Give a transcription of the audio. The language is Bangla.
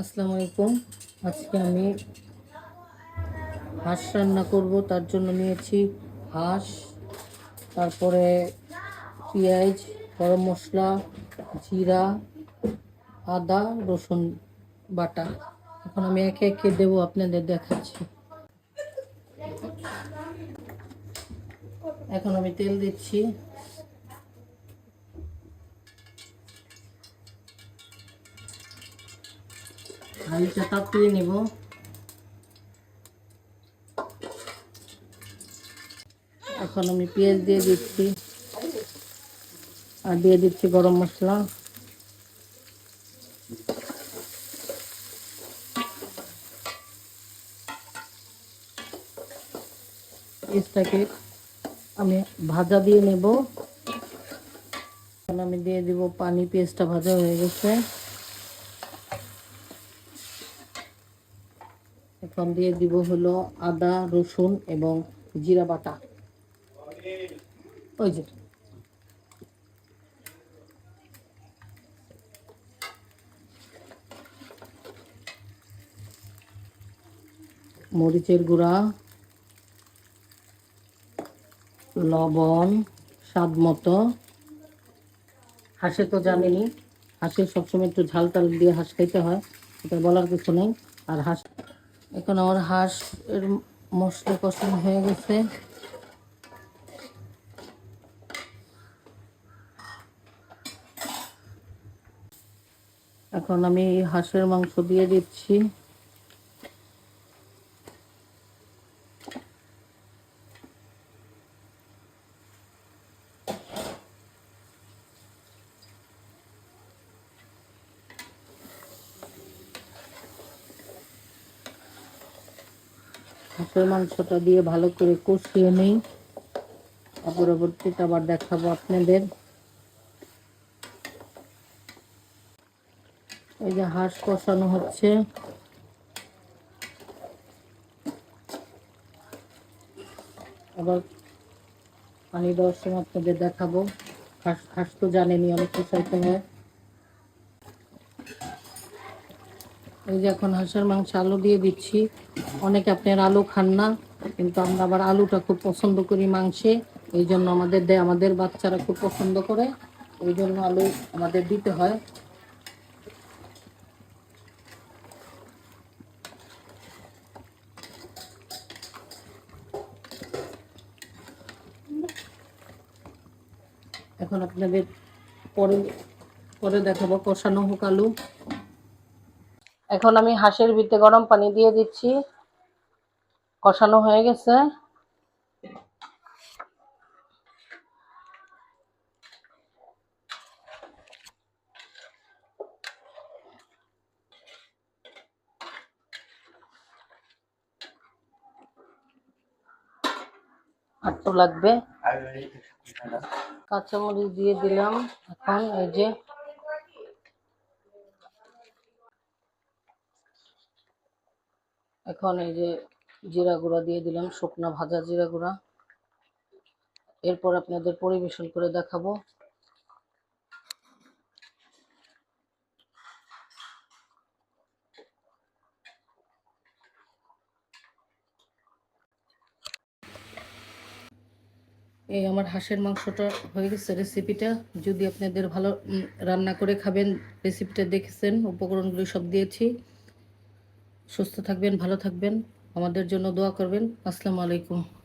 আসসালামু আলাইকুম। আজকে আমি হাঁস রান্না করব, তার জন্য নিয়েছি হাঁস, তারপরে পেঁয়াজ, গরম মশলা, জিরা, আদা, রসুন বাটা। এখন আমি একে একে দেবো, আপনাদের দেখাচ্ছি। এখন আমি তেল দিচ্ছি। হাঁড়িটা তাপিয়ে নেব। এখন আমি পেঁয়াজ দিয়ে দিচ্ছি। আর দিয়ে দিচ্ছি গরম মশলা। পেঁয়াজটাকে আমি ভাজা দিয়ে নেব। আমি দিয়ে দিব পানি, পেঁয়াজটা ভাজা হয়ে গেছে। এখন দিয়ে দিব হলো আদা, রসুন এবং জিরা বাটা। ওই যে। মরিচের গুঁড়া, লবণ, স্বাদ মতো। হাঁসে তো জানেনি হাঁসের সবসময় একটু ঝাল টাল দিয়ে হাঁস খাইতে হয়, এটা বলার কিছু নেই। আর হাঁস এখন আমার হাঁস এর মশলা কষানো হয়ে গেছে। এখন আমি হাঁসের মাংস দিয়ে দিচ্ছি। হাঁসের মাংসটা দিয়ে ভালো করে কষিয়ে নিই। পরবর্তীতে আবার দেখাবো আপনাদের। এই যে হাঁস কষানো হচ্ছে। আবার পানি দেওয়ার সময় আপনাদের দেখাবো। হাঁস হাঁস তো জানেনি অনেক কিছু হয়। এই যে এখন হাঁসের মাংস আলু দিয়ে দিচ্ছি। অনেকে আপনার আলু খান না, কিন্তু আমরা আবার আলুটা খুব পছন্দ করি মাংসে। এই জন্য আমাদের দেয় আমাদের বাচ্চারা খুব পছন্দ করে। এই জন্য আলু আমাদের দিতে হয়। এখন আপনাদের পরে পরে দেখাবো কষানো হোক আলু। এখন আমি হাঁসের ভিতরে গরম পানি দিয়ে দিচ্ছি। কষানো হয়ে গেছে। লাগবে। কাঁচামরিচ দিয়ে দিলাম। এখন এই যে এখন এই যে জিরা গুঁড়া দিয়ে দিলাম, শুকনা ভাজা জিরা গুঁড়া। এরপর আপনাদের পরিবেশন করে দেখাবো। এই আমার হাঁসের মাংসটা হয়ে গেছে রেসিপিটা যদি আপনাদের ভালো রান্না করে খাবেন রেসিপিটা দেখেছেন, উপকরণগুলি সব দিয়েছি। সুস্থ থাকবেন ভালো থাকবেন। আমাদের জন্য দোয়া করবেন। আসসালামু আলাইকুম।